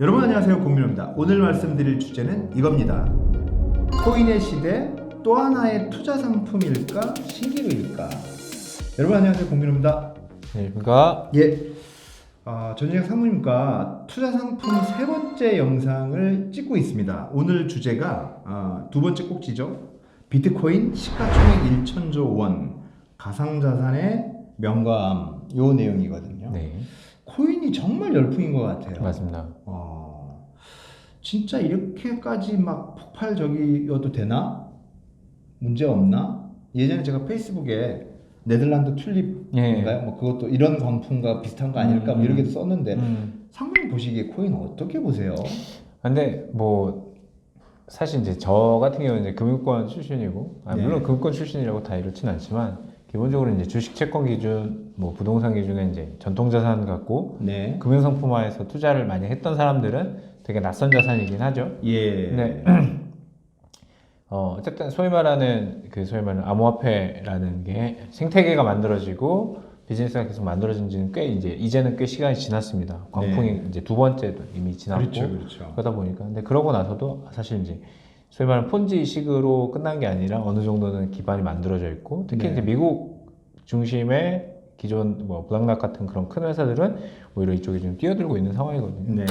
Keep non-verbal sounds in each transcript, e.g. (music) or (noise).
여러분 안녕하세요 공민호입니다. 오늘 말씀드릴 주제는 이겁니다. 코인의 시대 또 하나의 투자 상품일까 신기루일까? 여러분 안녕하세요 공민호입니다. 안녕하십니까? 예, 아, 전진영 상무님과 투자 상품 세 번째 영상을 찍고 있습니다. 오늘 주제가 아, 두 번째 꼭지죠. 비트코인 시가총액 1천조 원 가상자산의 명가암 요 내용이거든요. 네, 코인이 정말 열풍인 것 같아요. 맞습니다. 어, 진짜 이렇게까지 막 폭발적이어도 되나? 문제 없나? 예전에 제가 페이스북에 네덜란드 튤립인가요? 예. 뭐 그것도 이런 광풍과 비슷한 거 아닐까? 뭐 음, 이렇게도 썼는데 음. 상무님 보시기에 코인 어떻게 보세요? 근데 뭐 사실 이제 저 같은 경우는 이제 금융권 출신이고, 아, 네. 물론 금융권 출신이라고 다 이렇진 않지만 기본적으로 이제 주식 채권 기준, 뭐 부동산 기준에 이제 전통 자산 갖고 네. 금융 상품화해서 투자를 많이 했던 사람들은 되게 낯선 자산이긴 하죠. 예. 네. (clears throat) 어, 어쨌든 소위 말하는 그 소위 말하는 암호화폐라는 게 생태계가 만들어지고 비즈니스가 계속 만들어진 지는 꽤 이제 이제는 꽤 시간이 지났습니다. 광풍이 네. 이제 두 번째도 이미 지났고 그렇죠, 그렇죠. 그러다 보니까 근데 그러고 나서도 사실 이제 소위 말하는 폰지식으로 끝난 게 아니라 어느 정도는 기반이 만들어져 있고 특히 네. 이제 미국 중심의 기존 뭐 블락락 같은 그런 큰 회사들은 오히려 이쪽에 좀 뛰어들고 있는 상황이거든요. 네.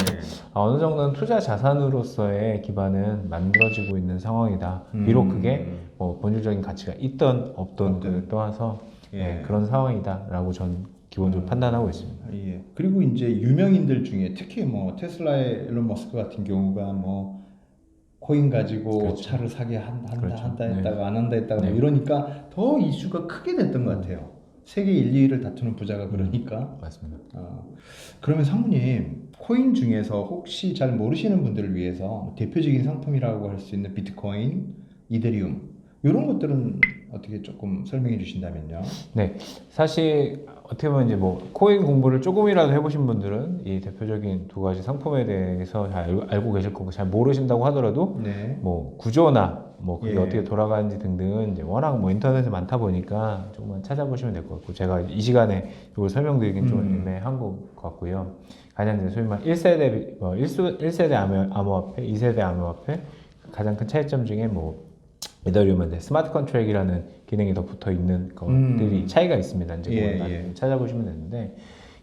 아, 어느 정도는 투자 자산으로서의 기반은 만들어지고 있는 상황이다. 비록 음. 그게 뭐 본질적인 가치가 있던 없던 없든. 그 떠나서 예. 네, 그런 상황이다라고 전 기본적으로 음. 판단하고 있습니다. 예. 그리고 이제 유명인들 중에 특히 뭐 테슬라의 일론 머스크 같은 경우가 뭐 코인 가지고 그렇죠. 차를 사게 한, 한다 그렇죠. 한다 네. 했다가 안 한다 했다가 뭐 네. 이러니까 더 이슈가 크게 됐던 것 같아요. 세계 1, 2위를 다투는 부자가 그러니까. 맞습니다. 어, 그러면 상무님 코인 중에서 혹시 잘 모르시는 분들을 위해서 대표적인 상품이라고 할 수 있는 비트코인, 이더리움 이런 것들은 어떻게 조금 설명해 주신다면요? 네, 사실 어떻게 보면 이제 뭐 코인 공부를 조금이라도 해보신 분들은 이 대표적인 두 가지 상품에 대해서 잘 알고, 알고 계실 거고 잘 모르신다고 하더라도 네. 뭐 구조나 뭐 그게 예. 어떻게 돌아가는지 등등은 이제 워낙 뭐 인터넷에 많다 보니까 조금만 찾아보시면 될 것 같고 제가 이 시간에 이걸 설명드리긴 좀 음. 애매한 것 같고요. 가장 이제 소위 말 1세대 뭐 1수, 1세대 암호, 암호화폐, 2세대 암호화폐 가장 큰 차이점 중에 뭐 이더리움은 이제 스마트 컨트랙이라는 기능이 더 붙어 있는 것들이 음. 차이가 있습니다. 이제 예, 그걸 예. 찾아보시면 되는데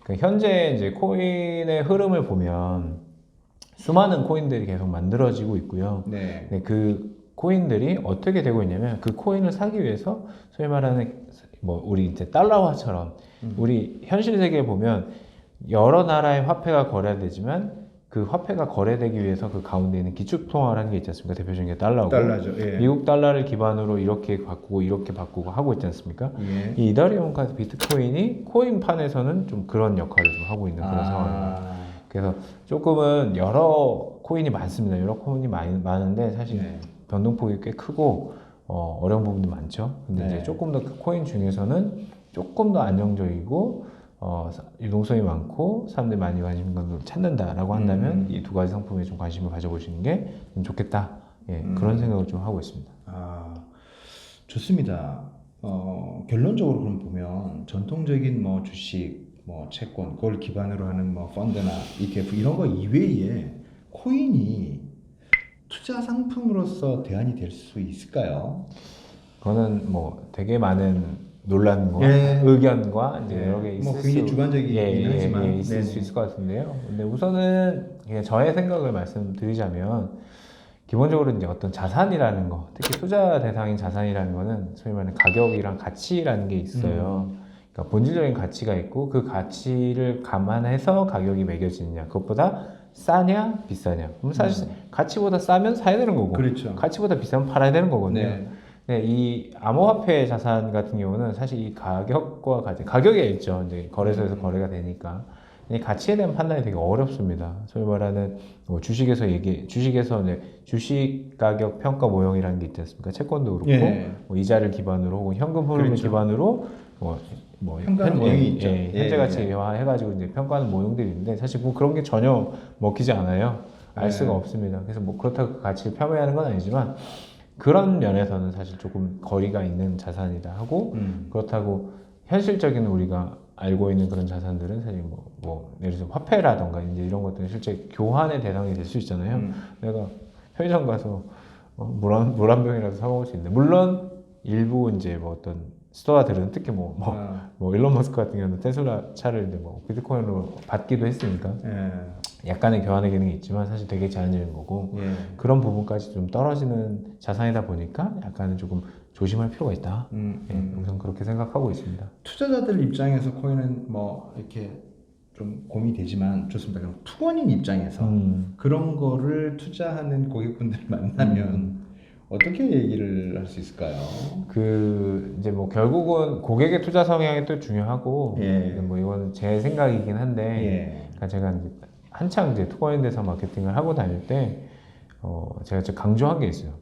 그 현재 이제 코인의 흐름을 보면 수많은 코인들이 계속 만들어지고 있고요. 네. 네, 그 코인들이 어떻게 되고 있냐면 그 코인을 사기 위해서 소위 말하는 뭐 우리 이제 달러화처럼 음. 우리 현실 세계에 보면 여러 나라의 화폐가 거래되지만 그 화폐가 거래되기 위해서 그 가운데 있는 기축통화라는 게 있지 않습니까? 대표적인 게 달러고 달러죠. 예. 미국 달러를 기반으로 이렇게 바꾸고 이렇게 바꾸고 하고 있지 않습니까? 예. 이 이더리움과 비트코인이 코인판에서는 좀 그런 역할을 좀 하고 있는 그런 상황입니다. 아, 그래서 조금은 여러 코인이 많습니다. 여러 코인이 많이, 많은데 사실 네. 변동폭이 꽤 크고 어, 어려운 부분도 많죠. 근데 네. 이제 조금 더 그 코인 중에서는 조금 더 안정적이고 어, 사- 유동성이 많고 사람들이 많이 관심을 찾는다라고 한다면 음. 이두 가지 상품에 좀 관심을 가져보시는 게 좀 좋겠다. 예, 음. 그런 생각을 좀 하고 있습니다. 아, 좋습니다. 어, 결론적으로 그럼 보면 전통적인 뭐 주식, 뭐 채권, 그걸 기반으로 하는 뭐 펀드나 ETF 이런 거 이외에 코인이 투자 상품으로서 대안이 될 수 있을까요? 그거는 뭐 되게 많은 논란과 예. 의견과 이제 예. 여러 개 있을 뭐 굉장히 수 주관적이긴 예, 예, 하지만. 예, 있을 네네. 수 있을 것 같은데요. 근데 우선은 그냥 저의 생각을 말씀드리자면 기본적으로 이제 어떤 자산이라는 거, 특히 투자 대상인 자산이라는 거는 소위 말하는 가격이랑 가치라는 게 있어요. 음. 그러니까 본질적인 가치가 있고 그 가치를 감안해서 가격이 매겨지느냐, 그것보다 싸냐 비싸냐. 그럼 사실 가치보다 싸면 사야 되는 거고, 음. 그렇죠. 가치보다 비싸면 팔아야 되는 거거든요. 네. 네, 이 암호화폐 자산 같은 경우는 사실 이 가격과 가치, 가격에 있죠. 이제 거래소에서 거래가 되니까. 이 가치에 대한 판단이 되게 어렵습니다. 소위 말하는 뭐 주식에서 얘기, 주식에서 이제 주식 가격 평가 모형이라는 게 있지 않습니까? 채권도 그렇고, 예. 뭐 이자를 기반으로 혹은 현금 흐름을 그렇죠. 기반으로 뭐, 뭐 평가하는 현- 모형이 예, 있죠. 예, 예, 현재 예. 해가지고 이제 평가하는 모형들이 있는데 사실 뭐 그런 게 전혀 먹히지 않아요. 알 네. 수가 없습니다. 그래서 뭐 그렇다고 그 가치를 폄훼하는 건 아니지만 그런 면에서는 사실 조금 거리가 있는 자산이다 하고 음. 그렇다고 현실적인 우리가 알고 있는 그런 자산들은 사실 뭐, 뭐 예를 들어 화폐라던가 이제 이런 것들은 실제 교환의 대상이 될 수 있잖아요. 음. 내가 편의점 가서 어, 물한 물한 병이라도 사 먹을 수 있는데 물론 일부 이제 뭐 어떤 스토어들은 특히 뭐, 뭐, 아, 뭐 일론 머스크 같은 경우는 테슬라 차를 이제 뭐 비트코인으로 받기도 했으니까 예. 약간의 교환의 기능이 있지만 사실 되게 제한적인 거고 예. 그런 부분까지 좀 떨어지는 자산이다 보니까 약간은 조금 조심할 필요가 있다. 음, 예, 음. 우선 그렇게 생각하고 있습니다. 투자자들 입장에서 코인은 뭐 이렇게 좀 고민이 되지만 좋습니다. 그럼 투원인 입장에서 음. 그런 거를 투자하는 고객분들 만나면 어떻게 얘기를 할 수 있을까요? 그 이제 뭐 결국은 고객의 투자 성향이 또 중요하고 예. 뭐 이거는 제 생각이긴 한데 예. 그러니까 제가 이제 한창 이제 대상 마케팅을 하고 다닐 때 어, 제가 좀 강조한 게 있어요.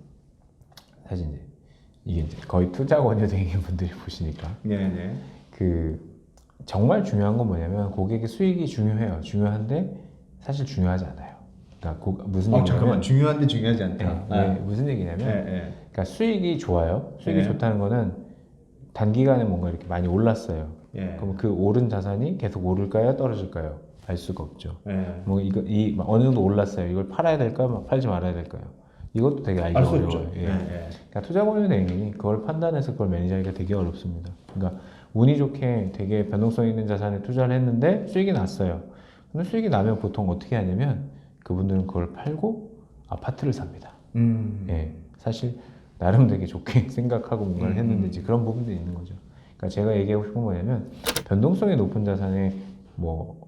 사실 이제 이게 이제 거의 투자 권유대행 분들이 보시니까 네, 네. 그 정말 중요한 건 뭐냐면 고객의 수익이 중요해요. 중요한데 사실 중요하지 않아요. 그러니까 고- 무슨 어, 얘기냐면 잠깐만 중요한데 중요하지 예, 않다. 왜- 아. 무슨 얘기냐면 예, 예. 그러니까 수익이 좋아요. 수익이 네. 좋다는 거는 단기간에 뭔가 이렇게 많이 올랐어요. 예. 그럼 그 오른 자산이 계속 오를까요? 떨어질까요? 알 수가 없죠. 예. 뭐 이거 이 어느 정도 올랐어요. 이걸 팔아야 될까? 막 팔지 말아야 될까요? 이것도 되게 알기 어려워요. 없죠. 예. 그러니까 투자 권유 대행이 그걸 판단해서 그걸 매니저하기가 되게 어렵습니다. 그러니까 운이 좋게 되게 변동성 있는 자산에 투자를 했는데 수익이 났어요. 근데 수익이 나면 보통 어떻게 하냐면 그분들은 그걸 팔고 아파트를 삽니다. 음. 예, 사실 나름 되게 좋게 (laughs) 생각하고 뭔가를 음. 했는데 이제 그런 부분들이 있는 거죠. 그러니까 제가 얘기하고 싶은 건 뭐냐면 변동성이 높은 자산에 뭐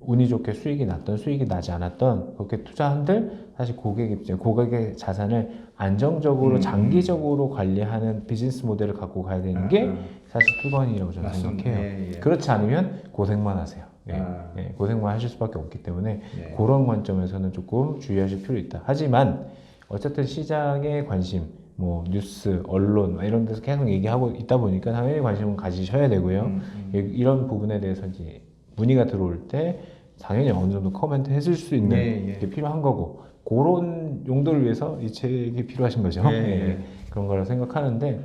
운이 좋게 수익이 났던 수익이 나지 않았던 그렇게 투자한들 사실 고객 입장 고객의 자산을 안정적으로 음. 장기적으로 관리하는 비즈니스 모델을 갖고 가야 되는 게 아, 사실 투건이라고 저는 맞습니다. 생각해요. 예, 예. 그렇지 않으면 고생만 하세요. 예, 아. 예, 고생만 하실 수밖에 없기 때문에 예. 그런 관점에서는 조금 주의하실 필요 있다. 하지만 어쨌든 시장의 관심, 뭐 뉴스, 언론 뭐 이런 데서 계속 얘기하고 있다 보니까 당연히 관심은 가지셔야 되고요. 음, 음. 이- 이런 부분에 대해서 이제 문의가 들어올 때 당연히 어느 정도 코멘트 해줄 수 있는 예, 예. 게 필요한 거고 그런 용도를 위해서 이 책이 필요하신 거죠. 예, 예. 그런 거라 생각하는데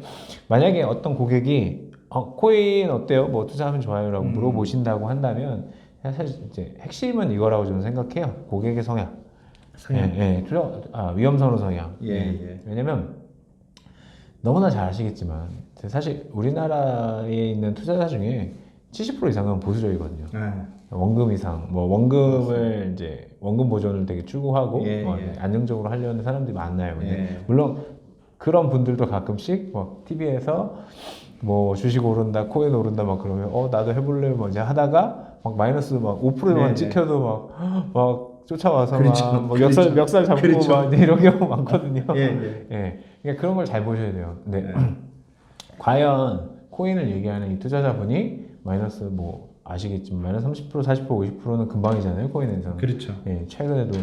만약에 어떤 고객이 어, 코인 어때요? 뭐 투자하면 좋아요라고 음. 물어보신다고 한다면 사실 이제 핵심은 이거라고 저는 생각해요. 고객의 성향. 성향. 예, 예. 투자, 아, 위험 선호 성향. 예, 예. 왜냐면 너무나 잘 아시겠지만 사실 우리나라에 있는 투자자 중에 70% 이상은 보수적이거든요. 아, 원금 이상, 뭐 원금을 이제 원금 보존을 되게 추구하고 예, 뭐 예. 안정적으로 하려는 사람들이 많나요. 근데 예. 물론 그런 분들도 가끔씩 뭐 TV에서 뭐 주식 오른다, 코인 오른다 막 그러면 어 나도 해볼래 뭐 이제 하다가 막 마이너스 막 5%만 네, 네. 찍혀도 막 (gasps) 막 쫓아와서 그렇죠. 막뭐 멱살 그렇죠. 멱살 잡고 그렇죠. 막 이런 경우 많거든요. (laughs) 예, 예. 예, 그러니까 그런 걸 잘 보셔야 돼요. 근데 네. (clears throat) 과연 코인을 얘기하는 이 투자자분이 마이너스 뭐 아시겠지만 마이너스 30% 40% 50%는 금방이잖아요 코인에서는. 그렇죠. 예, 최근에도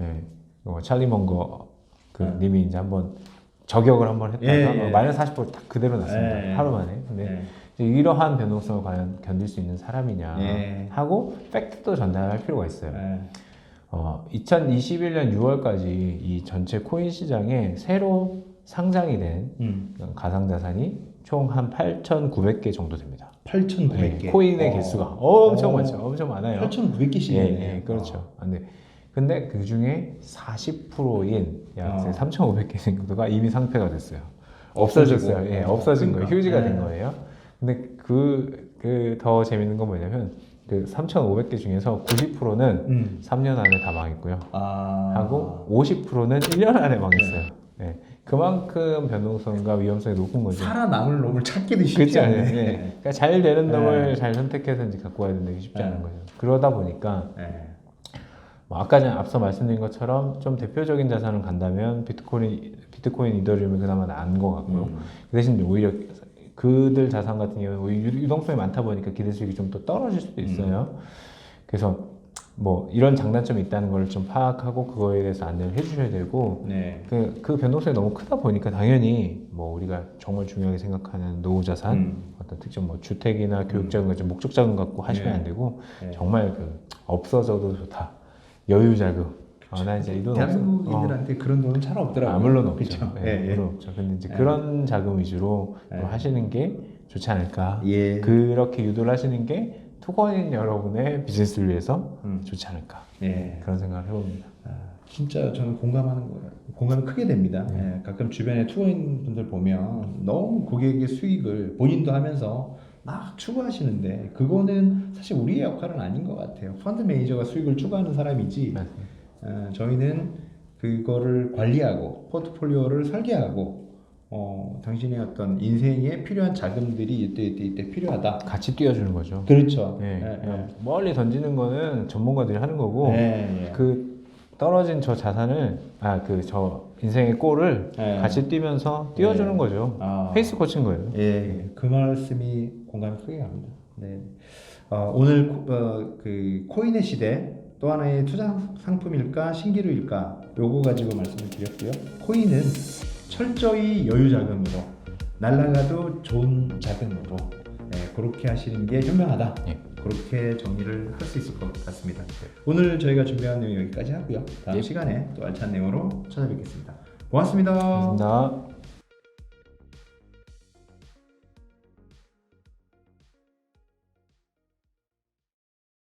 예, 어, 찰리 먼거 그 네. 님이 이제 한번 저격을 한번 했다가 예, 예. 막 마이너스 40%딱 그대로 났습니다. 예. 하루 만에. 근데 예. 이러한 변동성을 과연 견딜 수 있는 사람이냐 예. 하고 팩트도 전달할 필요가 있어요. 예. 어, 2021년 6월까지 이 전체 코인 시장에 새로 상장이 된 음. 가상자산이 총 한 8,900개 정도 됩니다. 8,900개. 네, 코인의 어. 개수가 엄청 어. 많죠. 엄청 많아요. 8,900개씩 예. 예, 그렇죠. 아, 근데 근데 그 중에 40%인 약 어. 3,500개 정도가 이미 상폐가 됐어요. 없어졌어요. 없어지고. 예, 어, 없어진 그러니까. 거예요. 휴지가 된 예. 거예요. 근데 그 그 더 재밌는 건 뭐냐면 그 3,500개 중에서 90%는 음. 3년 안에 다 망했고요. 아. 하고 50%는 1년 안에 망했어요. 예. 그만큼 변동성과 위험성이 높은 거죠. 살아남을 놈을 찾기도 쉽지. 않아요. 예. 그러니까 잘 되는 네. 놈을 잘 선택해서 이제 갖고 와야 되는 게 쉽지 네. 않은 거죠. 그러다 보니까 예. 뭐 아까 전에 앞서 말씀드린 것처럼 좀 대표적인 자산을 간다면 비트코인, 비트코인, 이더리움이 그나마 나은 것 같고요. 음. 그 대신 오히려 그들 자산 같은 경우는 유- 유동성이 많다 보니까 기대 수익이 좀 더 떨어질 수도 있어요. 그래서 뭐 이런 장단점이 있다는 걸 좀 파악하고 그거에 대해서 안내를 해주셔야 되고 네. 그, 그 변동성이 너무 크다 보니까 당연히 뭐 우리가 정말 중요하게 생각하는 노후 자산 음. 어떤 특정 뭐 주택이나 교육 자금 같은 목적 자금 갖고 하시면 네. 안 되고 네. 정말 그 없어져도 좋다 여유 자금 아, 나 이제 이돈 없어 어. 대한민국인들한테 그런 돈은 잘 없더라고요. 아, 물론 없죠. 그렇죠. 예, 예, 예. 물론 없죠. 근데 이제 예. 그런 자금 위주로 예. 좀 하시는 게 좋지 않을까. 예. 그렇게 유도를 하시는 게 투건인 여러분의 비즈니스를 위해서 음. 좋지 않을까. 예. 그런 생각을 해봅니다. 아, 진짜 저는 공감하는 거예요. 공감이 크게 됩니다. 네. 예, 가끔 주변에 투어인 분들 보면 너무 고객의 수익을 본인도 하면서 막 추구하시는데 그거는 사실 우리의 역할은 아닌 것 같아요. 펀드 매니저가 수익을 추구하는 사람이지 맞습니다. 어, 저희는 그거를 관리하고 포트폴리오를 설계하고 어, 당신의 어떤 인생에 필요한 자금들이 이때 이때 이때 필요하다. 같이 뛰어주는 거죠. 그렇죠. 예, 예, 그냥 멀리 던지는 거는 전문가들이 하는 거고 예, 예. 그 떨어진 저 자산을 아 그 저 인생의 골을 예. 같이 뛰면서 띄워주는 예. 거죠. 아. 페이스 코치인 거예요. 예, 그 말씀이 공감이 크게 갑니다. 네. 어, 오늘 코, 어, 그 코인의 시대 또 하나의 투자 상품일까 신기루일까 요거 가지고 말씀을 드렸고요. 코인은 철저히 여유 자금으로 날라가도 좋은 자금으로 네, 그렇게 하시는 게 현명하다. 예. 그렇게 정리를 할 수 있을 것 같습니다. 오늘 저희가 준비한 내용 여기까지 하고요. 다음 예. 시간에 또 알찬 내용으로 찾아뵙겠습니다. 고맙습니다. 감사합니다.